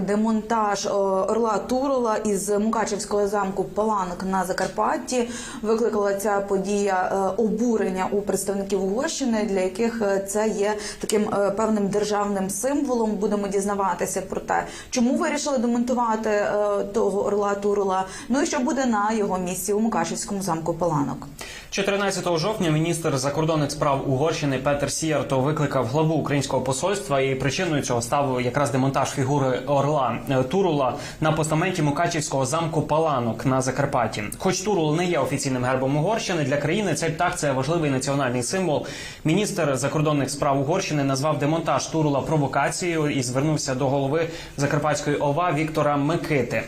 демонтаж е, орла Турола із Мукачевського замку Паланок на Закарпатті. Викликала ця подія е, обурення у представників Угорщини, для яких е, це є таким певним державним символом. Будемо дізнаватися про те, чому вирішили демонтувати того орла Турола. Ну і що буде на його місці у Мукачевському замку Паланок. 14 жовтня міністр закордонних справ Угорщини Петер Сіярто викликав главу українського посольства, і причиною цього став якраз демонтаж фігури орла е, Турула на постаменті Мукачівського замку Паланок на Закарпатті. Хоч Турул не є офіційним гербом Угорщини для країни, цей птах це важливий національний символ. Міністр закордонних справ Угорщини назвав демонтаж Турула провокацією і звернувся до голови Закарпатської ОВА Віктора Микити.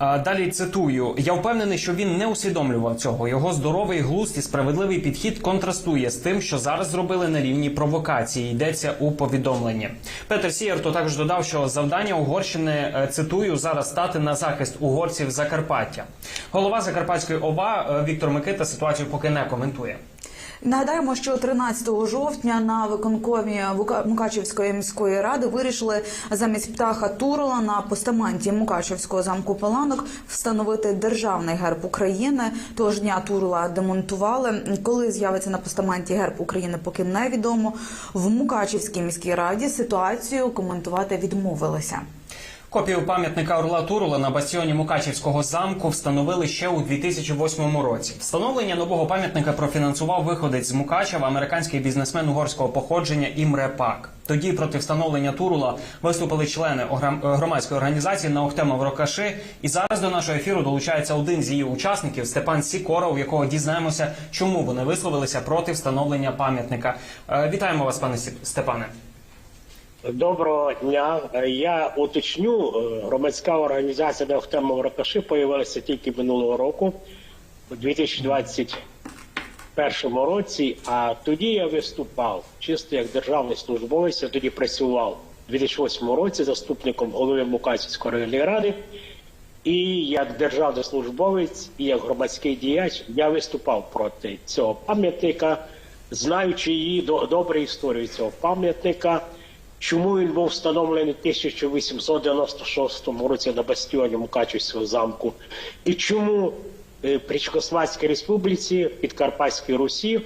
Далі цитую: я впевнений, що він не усвідомлював цього. Його здоровий глузд і справедливий підхід контрастує з тим, що зараз зробили на рівні провокації. Йдеться у повідомленні. Петер Сієрто також додав, що завдання Угорщини е, цитую зараз стати на захист угорців Закарпаття. Голова Закарпатської ОВА е, Віктор Микита ситуацію поки не коментує. Нагадаємо, що 13 жовтня на виконкомі Мукачівської міської ради вирішили замість птаха Турола на постаменті Мукачівського замку Паланок встановити державний герб України. Того ж дня Турола демонтували. Коли з'явиться на постаменті герб України, поки невідомо. В Мукачівській міській раді ситуацію коментувати відмовилися. Копію пам'ятника Орла Турула на бастіоні Мукачівського замку встановили ще у 2008 році. Встановлення нового пам'ятника профінансував виходець з Мукачева, американський бізнесмен угорського походження Імре Пак. Тоді проти встановлення Турула виступили члени громадської організації Наухтема в Рокаши. І зараз до нашого ефіру долучається один з її учасників Степан Сікора, у якого дізнаємося, чому вони висловилися проти встановлення пам'ятника. Е, Вітаємо вас, пане Степане. Доброго дня. Я уточню, е, громадська організація Неохтема Ракаши появилася тільки минулого року, у 2021 році. А тоді я виступав чисто як державний службовець. Я тоді працював у 2008 році заступником голови Мукачівської районної ради. І як державний службовець, і як громадський діяч я виступав проти цього пам'ятника, знаючи її до добру історію цього пам'ятника. Чому він був встановлений в 1896 році на бастіоні Мукачівського замку? І чому е, при Чехословацькій республіці Підкарпатській Русі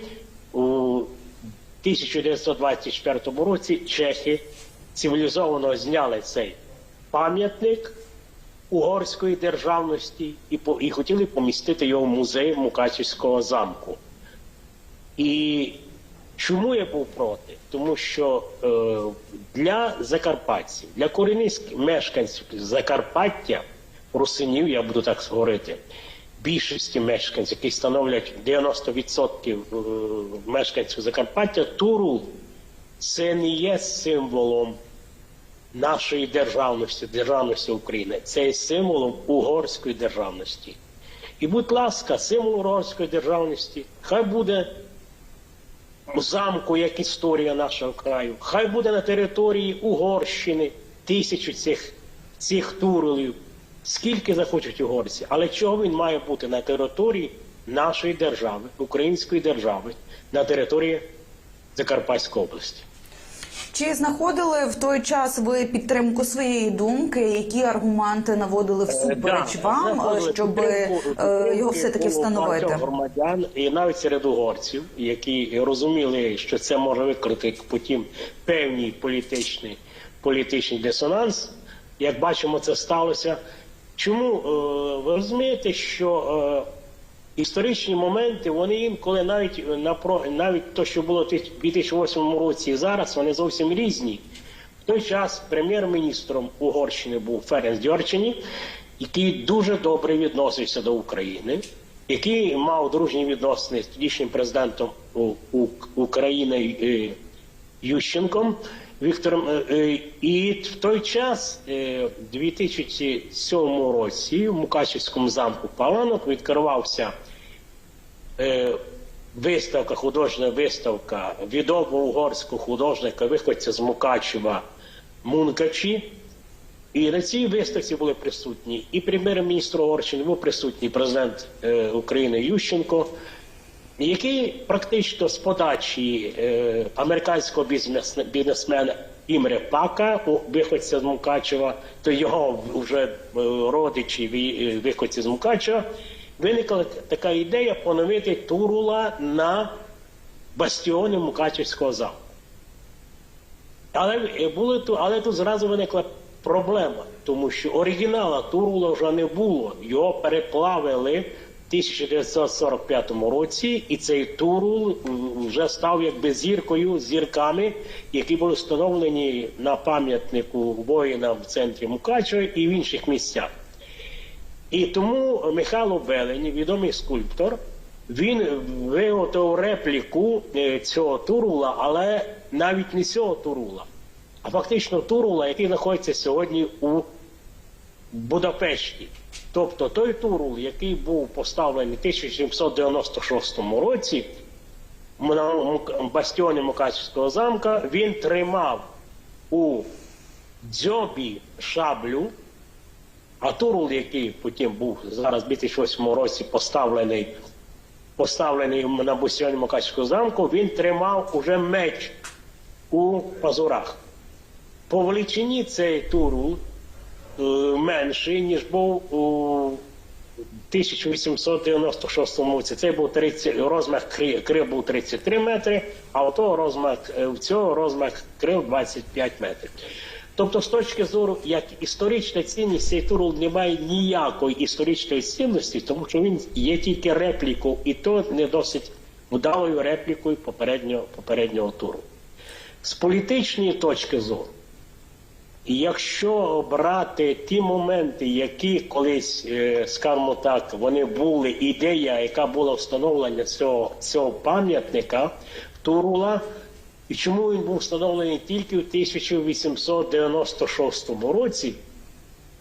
у 1924 році чехи цивілізовано зняли цей пам'ятник угорської державності і, по, і хотіли помістити його в музей Мукачівського замку. І чому я був проти? Тому що е, для закарпатців, для корінних мешканців Закарпаття, русинів, я буду так говорити, більшості мешканців, які становлять 90% е, мешканців Закарпаття, Турул це не є символом нашої державності, державності України. Це є символом угорської державності. І, будь ласка, символ угорської державності хай буде замку як історія нашого краю, хай буде на території Угорщини тисячу цих, цих турелів, скільки захочуть угорці, але чого він має бути на території нашої держави, української держави, на території Закарпатської області. Чи знаходили в той час ви підтримку своєї думки? Які аргументи наводили всупереч Е, Да, вам, щоб підтримку- е, його все таки встановити? громадян і навіть серед угорців, які розуміли, що це може викликати потім певний політичний політичний дисонанс. Як бачимо, це сталося. Чому Е, ви розумієте, що е, історичні моменти вони інколи навіть на про навіть то, що було в 2008 році і зараз, вони зовсім різні. В той час прем'єр-міністром Угорщини був Ференс Дьорчині, який дуже добре відносився до України, який мав дружні відносини з тодішнім президентом України е, Ющенком Віктором. Е, е, І в той час, е, в 2007 році, в Мукачівському замку Паланок відкривався виставка, художня виставка відомого угорського художника, виходця з Мукачева Мункачі. І на цій виставці були присутні і прем'єр-міністр Угорщини, був присутній президент України Ющенко, який практично з подачі е, американського бізнес- бізнесмена Імре Пака, виходця з Мукачева, то його вже е, родичі е, виходці з Мукачева, виникла така ідея поновити Турула на бастіони Мукачевського замку. Але е, були але тут зразу виникла проблема, тому що оригінала Турула вже не було. Його переплавили 1945 році, і цей Турул вже став якби зіркою, зірками, які були встановлені на пам'ятнику воїнам в центрі Мукачева і в інших місцях. І тому Михайло Белень, відомий скульптор, він виготовив репліку е, цього Турула, але навіть не цього Турула, а фактично Турула, який знаходиться сьогодні у Будапешті. Тобто той Турул, який був поставлений в 1796 році на бастіоні Мукачевського замка, він тримав у дзьобі шаблю, а Турул, який потім був зараз в 2008 році поставлений, поставлений на бастіоні Мукачевського замку, він тримав уже меч у пазурах. По величині цей Турул менший, ніж був у 1896 році. Цей був 30, розмах крил, був 33 метри, а у того розмах, е, розмах крил 25 метрів. Тобто, з точки зору, як історична цінність, цей турул не має ніякої історичної цінності, тому що він є тільки реплікою, і то не досить вдалою реплікою попереднього, попереднього туру. З політичної точки зору, якщо брати ті моменти, які колись, е, скажімо так, вони були ідея, яка була встановлення цього, цього пам'ятника Турула, і чому він був встановлений тільки в 1896 році,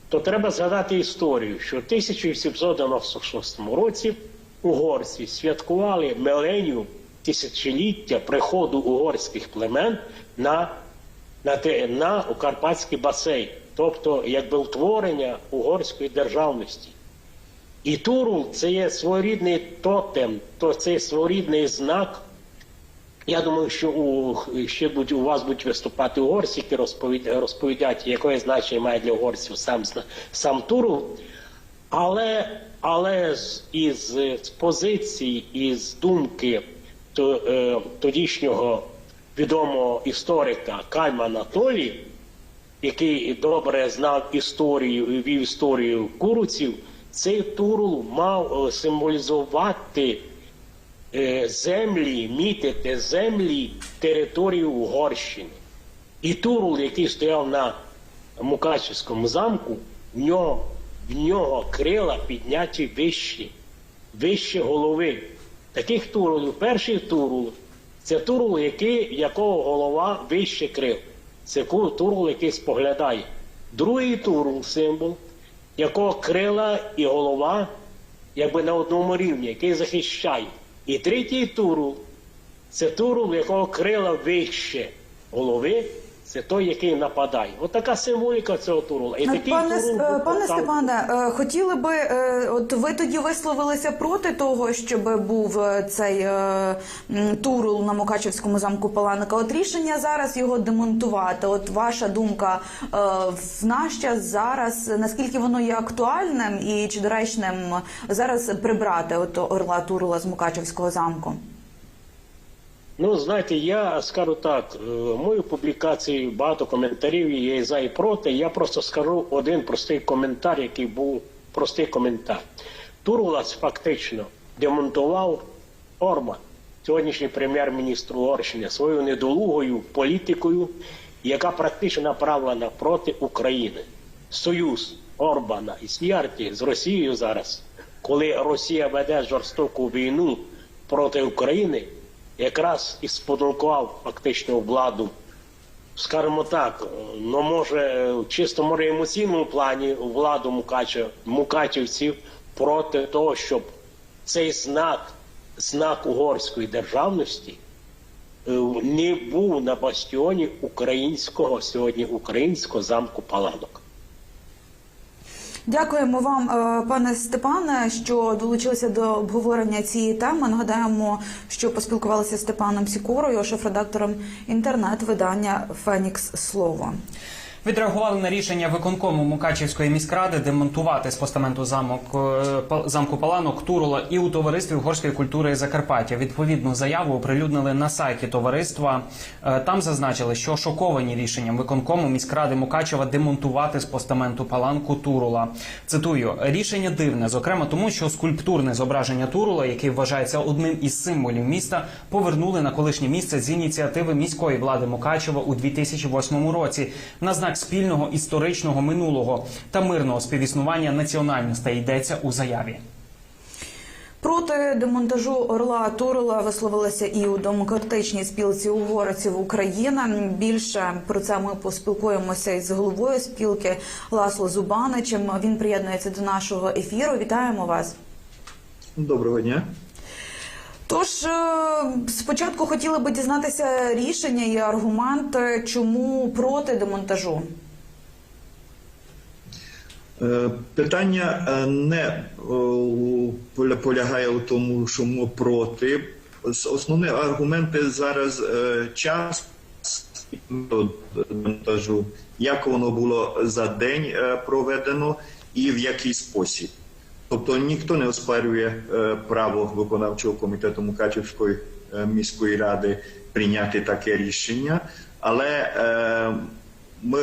то треба згадати історію, що в 1896 році угорці святкували миленію тисячоліття приходу угорських племен на на, те, на Карпатський басейн, тобто якби утворення угорської державності. І Турул це є своєрідний тотем, то це є своєрідний знак. Я думаю, що у, ще будуть, у вас будуть виступати угорці, які розповідь, розповідять, яке значення має для угорців сам, сам Турул. Але, але із з позиції, із думки то, е, тодішнього відомого історика Кальма Анатолій, який добре знав історію і вів історію куруців, цей Турул мав е, символізувати е, землі, мітити землі території Угорщини. І Турул, який стояв на Мукачевському замку, в нього, в нього крила підняті вищі, вище голови. Таких турулів, перший турул це турул, який, якого голова вище крил. Це турул, який споглядає. Другий турул символ, якого крила і голова якби на одному рівні, який захищає. І третій турул це турул, якого крила вище голови, це той, який нападає. От така символіка цього турула. І такий Пане, турул е, пане. Степане, е, хотіли би, е, от ви тоді висловилися проти того, щоб був е, цей е, турул на Мукачевському замку Паланика. От рішення зараз його демонтувати. От ваша думка е, в наш час зараз, наскільки воно є актуальним і чи доречним зараз прибрати от орла Турула з Мукачевського замку? Ну, знаєте, я скажу так, е, мою публікацію багато коментарів є за і проти. Я просто скажу один простий коментар, який був простий коментар. Турлас фактично демонтував Орбан, сьогоднішній прем'єр-міністр Угорщини, своєю недолугою політикою, яка практично направлена проти України. Союз Орбана і Сіарті з Росією зараз, коли Росія веде жорстоку війну проти України, якраз і спонукував фактично владу, скажімо так, ну може в чисто може емоційному плані владу Мукачев, мукачівців проти того, щоб цей знак, знак угорської державності е, не був на бастіоні українського сьогодні українського замку Паланок. Дякуємо вам, е, пане Степане, що долучилися до обговорення цієї теми. Нагадаємо, що поспілкувалися з Степаном Сікорою, шеф-редактором інтернет-видання Фенікс Слово. Відреагували на рішення виконкому Мукачівської міськради демонтувати з постаменту замок е, замку Паланок Турула і у товаристві угорської культури Закарпаття. Відповідну заяву оприлюднили на сайті товариства. Е, Там зазначили, що шоковані рішенням виконкому міськради Мукачева демонтувати з постаменту Паланку Турула. Цитую рішення дивне, зокрема тому, що скульптурне зображення Турула, який вважається одним із символів міста, повернули на колишнє місце з ініціативи міської влади Мукачева у 2008 році на знак спільного історичного минулого та мирного співіснування національностей йдеться у заяві. Проти демонтажу Орла Турула висловилися і у демократичній спілці угорців України. Більше про це ми поспілкуємося із головою спілки Ласло Зубаничем. Він приєднується до нашого ефіру. Вітаємо вас. Доброго дня. Тож е, спочатку хотіли би дізнатися рішення і аргументи, чому проти демонтажу. Е, Питання е, не полягає у тому, що ми проти. Основні аргументи зараз е, час демонтажу, як воно було за день е, проведено і в який спосіб. Тобто ніхто не оспарює е, право виконавчого комітету Мукачівської е, міської ради прийняти таке рішення, але е, ми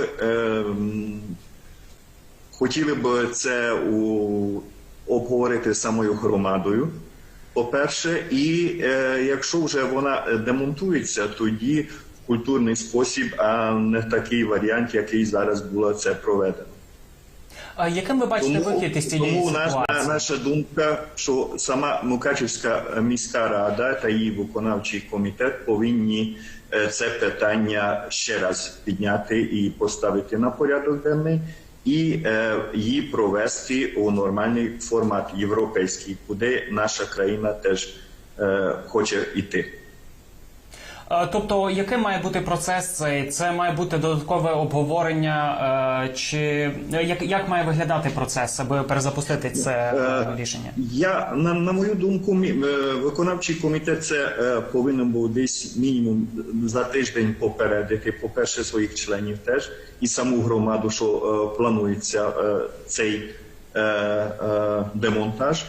хотіли б це обговорити з самою громадою. По-перше, і якщо вже вона демонтується, тоді в культурний спосіб, а не такий варіант, який зараз було це проведено. А яким ви бачите вихід із цієї тому ситуації? наша думка, що сама Мукачівська міська рада та її виконавчий комітет повинні е, це питання ще раз підняти і поставити на порядок денний, і е, її провести у нормальний формат європейський, куди наша країна теж е, хоче йти. Е, Тобто, яким має бути процес цей? Це має бути додаткове обговорення, е, чи е, як, як має виглядати процес, аби перезапустити це рішення? Я на, на мою думку, виконавчий комітет це повинен був десь мінімум за тиждень попередити, по-перше, своїх членів теж і саму громаду, що планується цей демонтаж.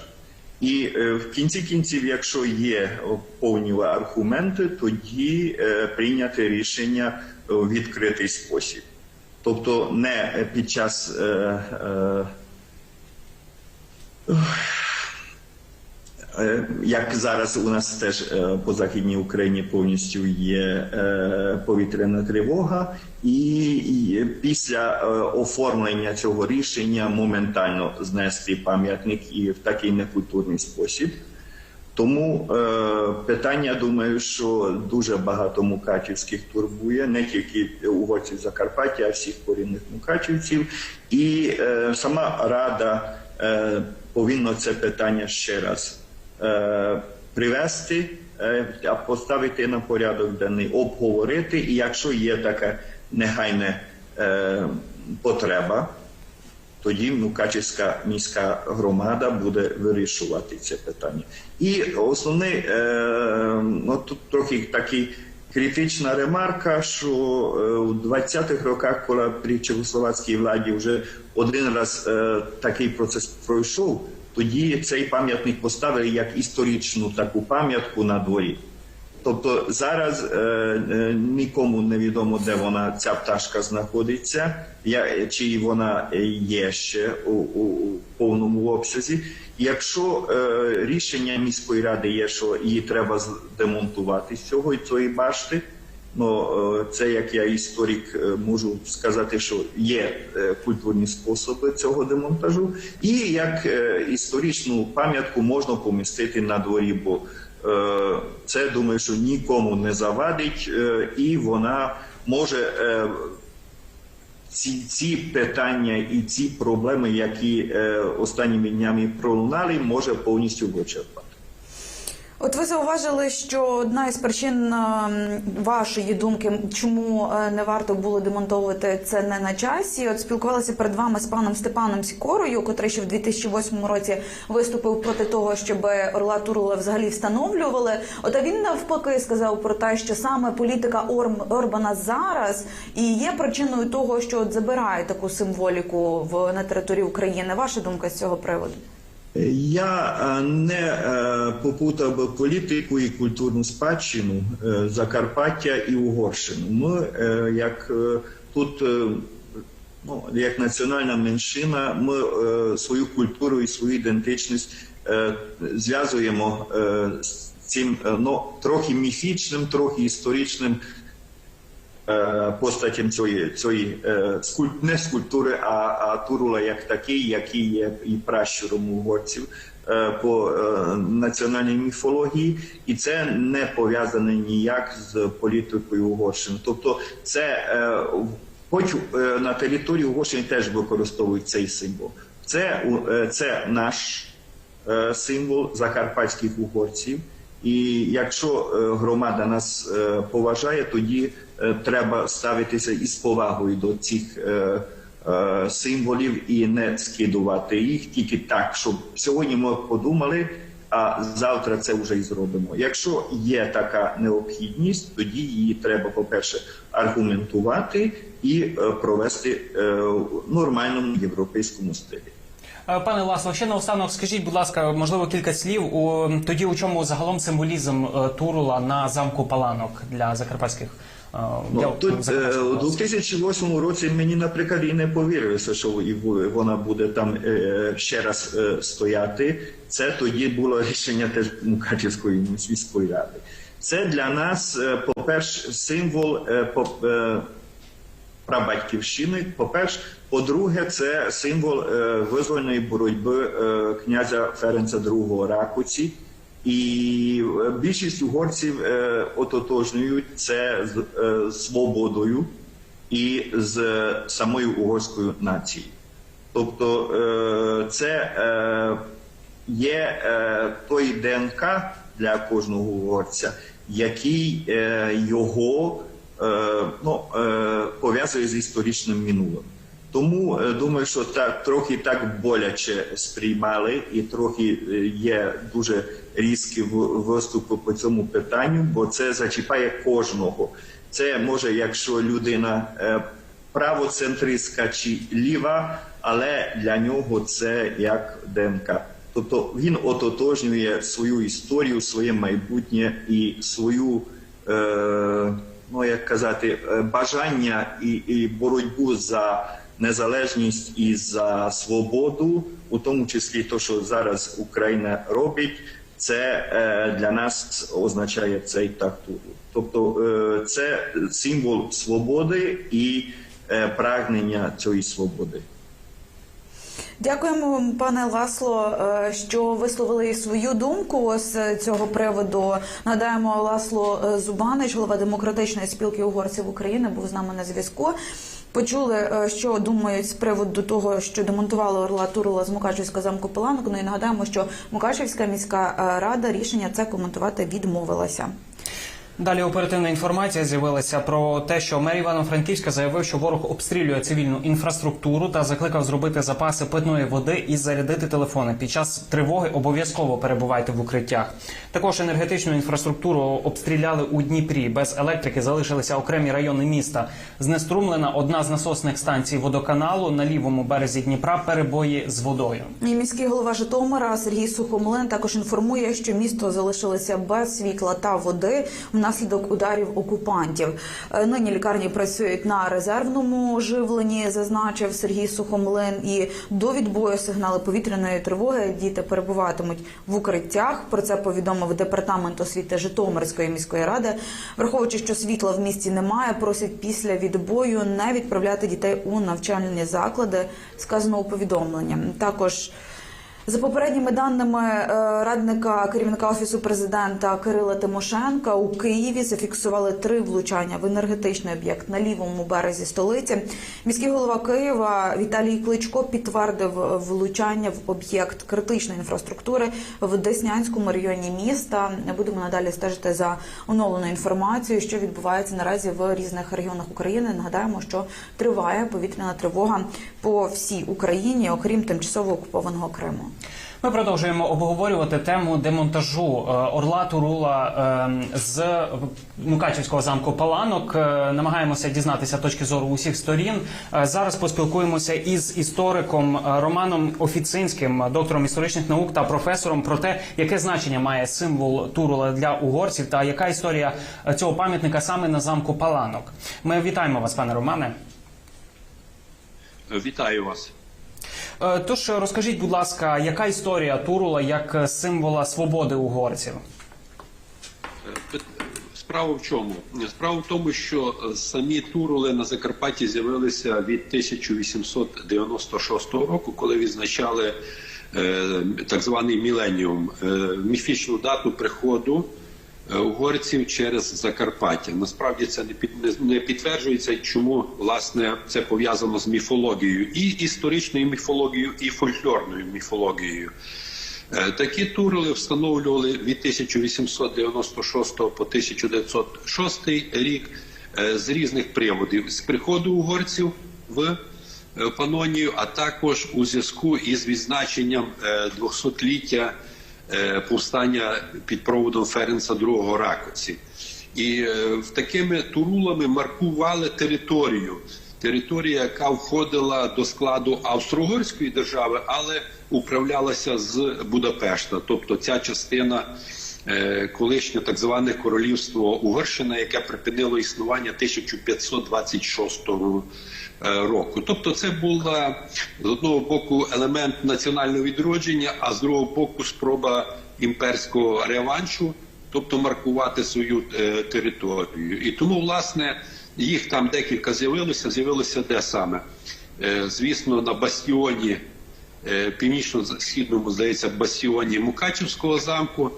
І е, в кінці кінців, якщо є повні аргументи, тоді е, прийняти рішення у відкритий спосіб. Тобто не під час е, е, Е, Як зараз у нас теж е, по західній Україні повністю є е, повітряна тривога, і після е, оформлення цього рішення моментально знести пам'ятник і в такий некультурний спосіб. Тому е, питання, думаю, що дуже багато мукачівських турбує, не тільки угорців Закарпаття, а всіх корінних мукачівців. І е, сама рада е, повинна це питання ще раз е, привести, е, поставити на порядок денний, обговорити. І якщо є така негайна е, потреба, тоді Мукачівська міська громада буде вирішувати це питання. І основний, е, ну, тут трохи такий критична ремарка, що е, у 20-х роках, коли при чехословацькій владі вже один раз е, такий процес пройшов, тоді цей пам'ятник поставили як історичну таку пам'ятку на дворі. Тобто зараз е, е, нікому не відомо, де вона ця пташка знаходиться, я, чи вона є ще у, у, у повному обсязі. Якщо е, рішення міської ради є, що її треба демонтувати з цього цієї башти, ну е, це як я історик е, можу сказати, що є е, культурні способи цього демонтажу, і як історичну пам'ятку можна помістити на дворі, бо це думаю, що нікому не завадить, і вона може ці, ці питання і ці проблеми, які останніми днями пролунали, може повністю вичерпати. От ви зауважили, що одна із причин ем, вашої думки, чому е, не варто було демонтовувати це не на часі. От спілкувалася перед вами з паном Степаном Сікорою, котрий ще в 2008 році виступив проти того, щоб Орла Турула взагалі встановлювали. От а він навпаки сказав про те, що саме політика Орбана зараз і є причиною того, що от забирає таку символіку в на території України. Ваша думка з цього приводу? Я е, не е, попутав би політику і культурну спадщину е, Закарпаття і Угорщину. Ми як тут. Ну, як національна меншина, ми свою культуру і свою ідентичність зв'язуємо з цим ну, трохи міфічним, трохи історичним постатям цієї, цієї е, не скульптури, а, а Турула як такий, який є і пращуром угорців е, по е, національній міфології, і це не пов'язане ніяк з політикою Угорщини. Тобто, це е, хоч е, на території Угорщини теж використовують цей символ. Це, е, це наш е, символ закарпатських угорців. І якщо е, громада нас е, поважає, тоді е, треба ставитися із повагою до цих символів і не скидувати їх тільки так, щоб сьогодні ми подумали, а завтра це вже і зробимо. Якщо є така необхідність, тоді її треба, по-перше, аргументувати і провести в нормальному європейському стилі. Е, Пане Ласло, ще наостанок скажіть, будь ласка, можливо, кілька слів у тоді, у чому загалом символізм е, Турула на замку Паланок для закарпатських е, для Ну, тут у 2008 році мені, наприклад, і не повірилося, що вона буде там ще раз стояти. Це тоді було рішення теж Мукачівської міської ради. Це для нас, е, по-перше, символ е, по- е, прабатьківщини. По-перше, по-друге, це символ е, визвольної боротьби е, князя Ференца II Ракуці. І е, більшість угорців ототожнюють це з свободою і з самою угорською нацією. Тобто це є той ДНК для кожного угорця, який його ну, пов'язує з історичним минулим. Тому е, думаю, що так трохи так боляче сприймали, і трохи е, є дуже різкі виступи по цьому питанню, бо це зачіпає кожного. Це може, якщо людина е, правоцентристська чи ліва, але для нього це як ДНК. Тобто він ототожнює свою історію, своє майбутнє і свою, е, ну як казати, бажання і, і боротьбу за незалежність і за свободу, у тому числі те, що зараз Україна робить, це е, для нас означає цей тактуру. Тобто е, це символ свободи і е, прагнення цієї свободи. Дякуємо, пане Ласло, що висловили свою думку з цього приводу. Нагадаємо, Ласло Зубанич, голова демократичної спілки угорців України, був з нами на зв'язку. Почули, е, що думають з приводу того, що демонтували Орла Турула з Мукачівська замку Паланок. Ну і нагадаємо, що Мукачівська міська е, рада рішення це коментувати відмовилася. Далі оперативна інформація з'явилася про те, що мер Івано-Франківська заявив, що ворог обстрілює цивільну інфраструктуру та закликав зробити запаси питної води і зарядити телефони. Під час тривоги обов'язково перебувайте в укриттях. Також енергетичну інфраструктуру обстріляли у Дніпрі. Без електрики залишилися окремі райони міста. Знеструмлена одна з насосних станцій водоканалу на лівому березі Дніпра. Перебої з водою. І міський голова Житомира Сергій Сухомлин також інформує, що місто залишилося без світла та води внаслідок ударів окупантів. Е, Нині лікарні працюють на резервному живленні, зазначив Сергій Сухомлин. І до відбою сигнали повітряної тривоги діти перебуватимуть в укриттях. Про це повідомив департамент освіти Житомирської міської ради. Враховуючи, що світла в місті немає, просять після відбою не відправляти дітей у навчальні заклади. Сказано у повідомленні. Також За попередніми даними е, радника керівника офісу президента Кирила Тимошенка у Києві зафіксували три влучання в енергетичний об'єкт на лівому березі столиці. Міський голова Києва Віталій Кличко підтвердив влучання в об'єкт критичної інфраструктури в Деснянському районі міста. Будемо надалі стежити за оновленою інформацією, що відбувається наразі в різних регіонах України. Нагадаємо, що триває повітряна тривога по всій Україні, окрім тимчасово окупованого Криму. Ми продовжуємо обговорювати тему демонтажу е, орла Турула е, з Мукачівського замку Паланок. Е, Намагаємося дізнатися точки зору усіх сторін. Е, Зараз поспілкуємося із істориком Романом Офіцинським, доктором історичних наук та професором про те, яке значення має символ Турула для угорців та яка історія цього пам'ятника саме на замку Паланок. Ми вітаємо вас, пане Романе. Вітаю вас. Е, Тож розкажіть, будь ласка, яка історія Турула як е, символа свободи угорців? Е, Справа в чому? Справа в тому, що самі турули на Закарпатті з'явилися від 1896 року, коли відзначали так званий міленіум, міфічну дату приходу угорців через Закарпаття. Насправді це не під не- підтверджується, чому власне це пов'язано з міфологією, і історичною міфологією, і фольклорною міфологією. Е, Такі турули встановлювали від 1896 по 1906 рік е, з різних приводів з приходу угорців в е, Панонію, а також у зв'язку із відзначенням е, 200-ліття е, повстання під проводом Ференса II Ракоці. І е, такими турулами маркували територію. Територія, яка входила до складу Австро-Угорської держави, але управлялася з Будапешта. Тобто ця частина е, колишнє так зване королівство Угорщина, яке припинило існування 1526 е, року. Тобто, це була з одного боку елемент національного відродження, а з другого боку спроба імперського реваншу тобто маркувати свою е, територію. І тому, власне, їх там декілька з'явилося. З'явилося де саме? Е, звісно, на бастіоні е, північно-східному, здається, бастіоні Мукачівського замку.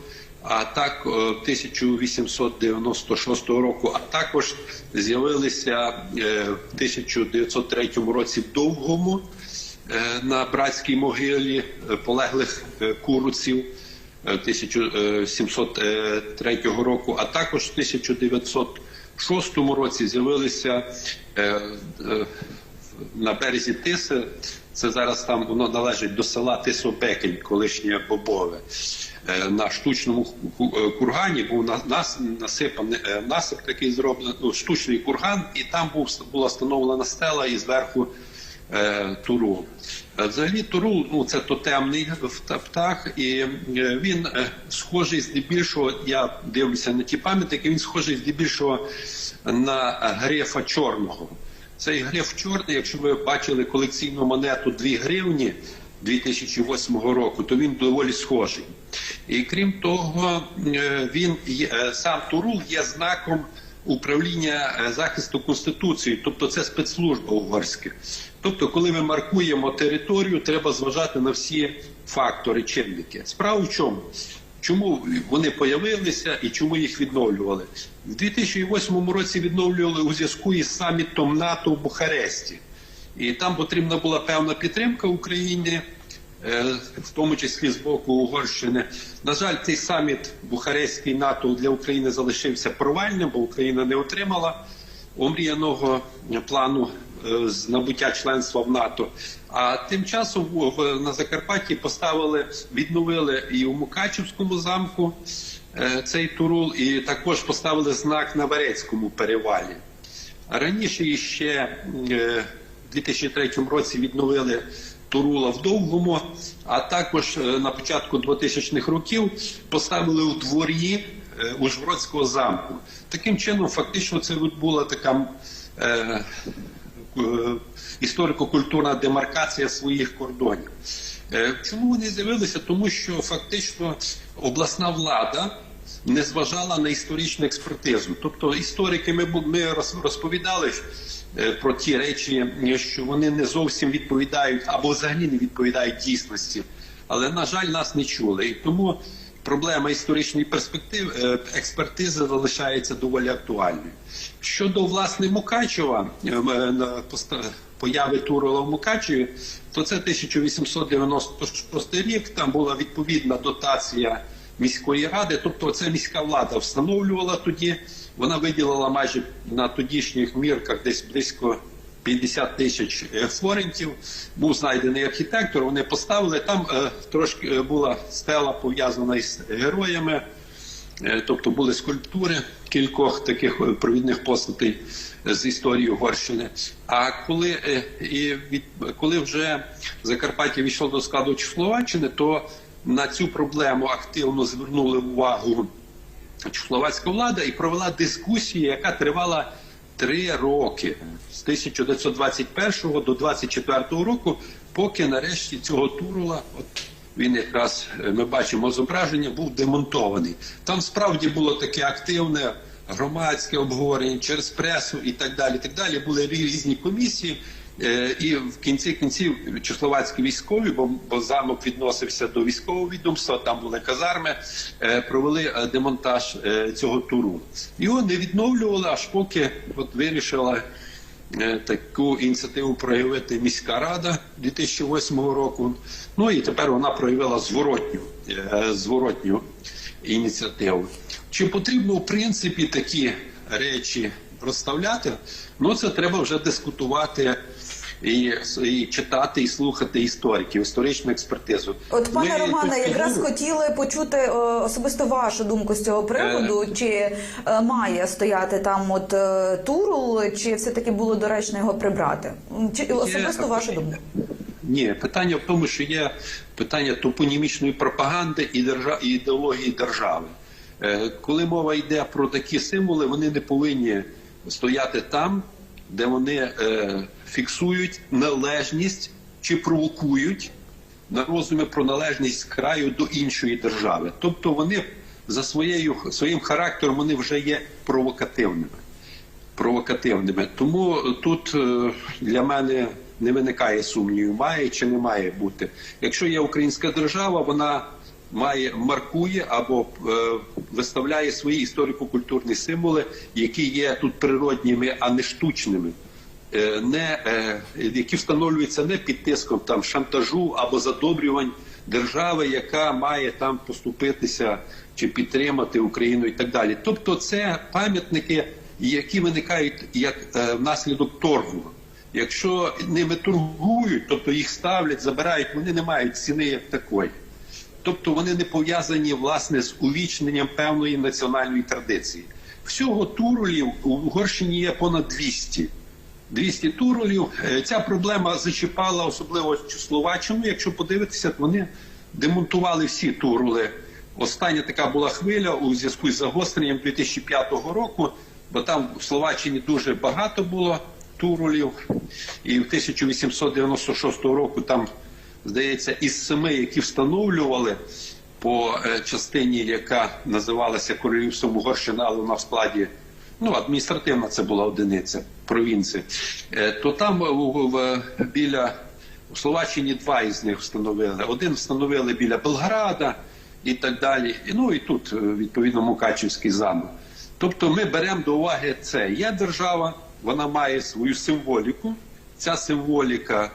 А так е, 1896 року, а також з'явилися е, в 1903 році в Довгому е, на братській могилі е, полеглих е, куруців. 1703 року, а також в 1906 році з'явилися е, е, на березі Тиси. Це зараз там воно належить до села Тисопекень, колишнє Бобове. Е, На штучному е, кургані був на- нас насипаний е, насип такий зроблений, ну, штучний курган, і там був була встановлена стела і зверху е, турул. Е, Взагалі турул ну, це тотемний птах, і він схожий здебільшого, я дивлюся на ті пам'ятники, він схожий здебільшого на грифа чорного. Цей гриф чорний, якщо ви бачили колекційну монету 2 гривні 2008 року, то він доволі схожий. І крім того, е, він е, сам Турул є знаком управління е, захисту конституції, тобто це спецслужба угорська. Тобто, коли ми маркуємо територію, треба зважати на всі фактори, чинники. Справа в чому? Чому вони появилися і чому їх відновлювали? В 2008 році відновлювали у зв'язку із самітом НАТО в Бухаресті. І там потрібна була певна підтримка Україні, е, в тому числі з боку Угорщини. На жаль, цей саміт Бухарестський НАТО для України залишився провальним, бо Україна не отримала омріяного плану е, з набуття членства в НАТО. А тим часом на Закарпатті поставили, відновили і у Мукачівському замку е, цей турул, і також поставили знак на Верецькому перевалі. Раніше е, в 2003 році відновили Турула в Довгому, а також е, на початку 2000-х років поставили у дворі е, Ужгородського замку. Таким чином, фактично, це була така е, е, історико-культурна демаркація своїх кордонів. Чому вони з'явилися? Тому що фактично обласна влада не зважала на історичну експертизу. Тобто історики ми, ми розповідали про ті речі, е, що вони не зовсім відповідають або взагалі не відповідають дійсності. але на жаль, нас не чули. І тому проблема історичної перспективи е, експертизи залишається доволі актуальною. Щодо власне Мукачева, е, е, появи Турола в Мукачеві, то це 1896 рік. Там була відповідна дотація міської ради, тобто це міська влада встановлювала тоді. Вона виділила майже на тодішніх мірках десь близько 50 тисяч е, флорентів. Був знайдений архітектор. Вони поставили там е, трошки е, була стела пов'язана із героями. Тобто були скульптури кількох таких провідних постатей з історії Угорщини. А коли, і від, коли вже Закарпаття війшло до складу Чехословаччини, то на цю проблему активно звернули увагу чехословацька влада і провела дискусію, яка тривала три роки з 1921 до 24 року, поки нарешті цього Турула, от він якраз е, ми бачимо зображення, був демонтований. Там справді було таке активне громадське обговорення через пресу і так далі. Так далі були різні комісії. Е, І в кінці кінців чехословацькі військові, бо, бо замок відносився до військового відомства, там були казарми, е, провели е, демонтаж цього туру. Його не відновлювали, аж поки от вирішила таку ініціативу проявити міська рада 2008 року. Ну і тепер вона проявила зворотню, зворотню ініціативу. Чи потрібно в принципі такі речі розставляти? Ну це треба вже дискутувати. І, і читати, і слухати істориків, історичну експертизу. От пане Ми Романе, тут якраз хотіли почути е, особисто вашу думку з цього приводу. Чи е, має стояти там от е, турул, чи все таки було доречно його прибрати? Чи особисто вашу думку? Ні, питання в тому, що є питання топонімічної пропаганди і держа... і ідеології держави. Е, Коли мова йде про такі символи, вони не повинні стояти там, де вони е, фіксують належність чи провокують на розумі про належність краю до іншої держави. Тобто вони за своєю своїм характером вони вже є провокативними провокативними. Тому тут е, для мене не виникає сумнівів, має чи не має бути. Якщо є українська держава, вона має маркує або е, виставляє свої історико-культурні символи, які є тут природніми, а не штучними. Е, Не, е, які встановлюються не під тиском там шантажу або задобрювань держави, яка має там поступитися чи підтримати Україну і так далі. Тобто, це пам'ятники, які виникають як внаслідок торгу. Якщо ними торгують, тобто їх ставлять, забирають, вони не мають ціни як такої. Тобто вони не пов'язані власне з увічненням певної національної традиції. Всього турулів у Угорщині є понад 200. 200 турулів. Е, Ця проблема зачіпала особливо Словаччину. Якщо подивитися, то вони демонтували всі турули. Остання така була хвиля у зв'язку з загостренням 2005 року, бо там в Словаччині дуже багато було турулів. І в 1896 року там, здається, із семи, які встановлювали по е, частині, яка називалася Королівством Угорщина, але в складі ну, адміністративна це була одиниця провінції, Е, то там в, в, біля в Словаччині два із них встановили. Один встановили біля Белграда і так далі. Ну і тут, е, відповідно, Мукачівський замок. Тобто ми беремо до уваги це. Є держава, вона має свою символіку. Ця символіка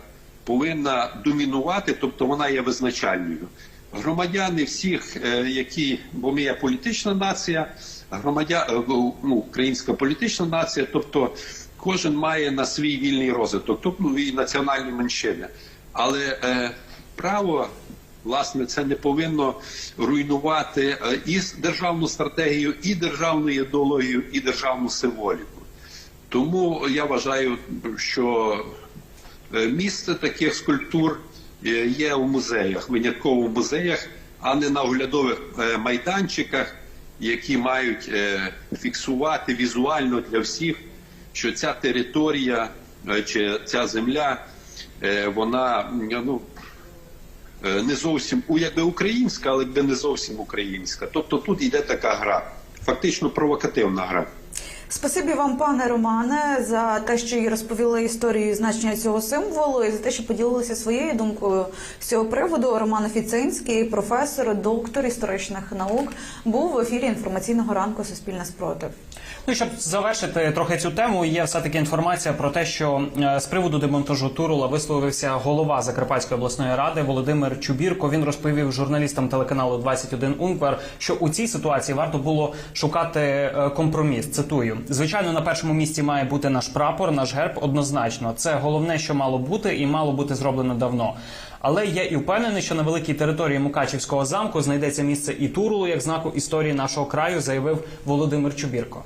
повинна домінувати, тобто вона є визначальною. Громадяни всіх, е, які, бо ми є політична нація, громадя, е, ну, українська політична нація, тобто кожен має на свій вільний розвиток, тобто ну, і національні меншини. Але е, право, власне, це не повинно руйнувати е, і державну стратегію, і державну ідеологію, і державну символіку. Тому я вважаю, що місце таких скульптур е, є у музеях, винятково в музеях, а не на оглядових е, майданчиках, які мають е, фіксувати візуально для всіх, що ця територія е, чи ця земля, е, вона ну, е, не зовсім якби українська, але якби не зовсім українська. Тобто тут йде така гра, фактично провокативна гра. Спасибі вам, пане Романе, за те, що і розповіли історію значення цього символу, і за те, що поділилися своєю думкою з цього приводу. Роман Офіцинський, професор, доктор історичних наук, був в ефірі інформаційного ранку Суспільне спротив. Ну щоб завершити трохи цю тему, є все таки інформація про те, що е, з приводу демонтажу Турула висловився голова Закарпатської обласної ради Володимир Чубірко. Він розповів журналістам телеканалу 21 Унквер, що у цій ситуації варто було шукати е, компроміс. Цитую: звичайно, на першому місці має бути наш прапор, наш герб однозначно. Це головне, що мало бути, і мало бути зроблено давно. Але я і впевнений, що на великій території Мукачівського замку знайдеться місце і Турулу як знаку історії нашого краю, заявив Володимир Чубірко.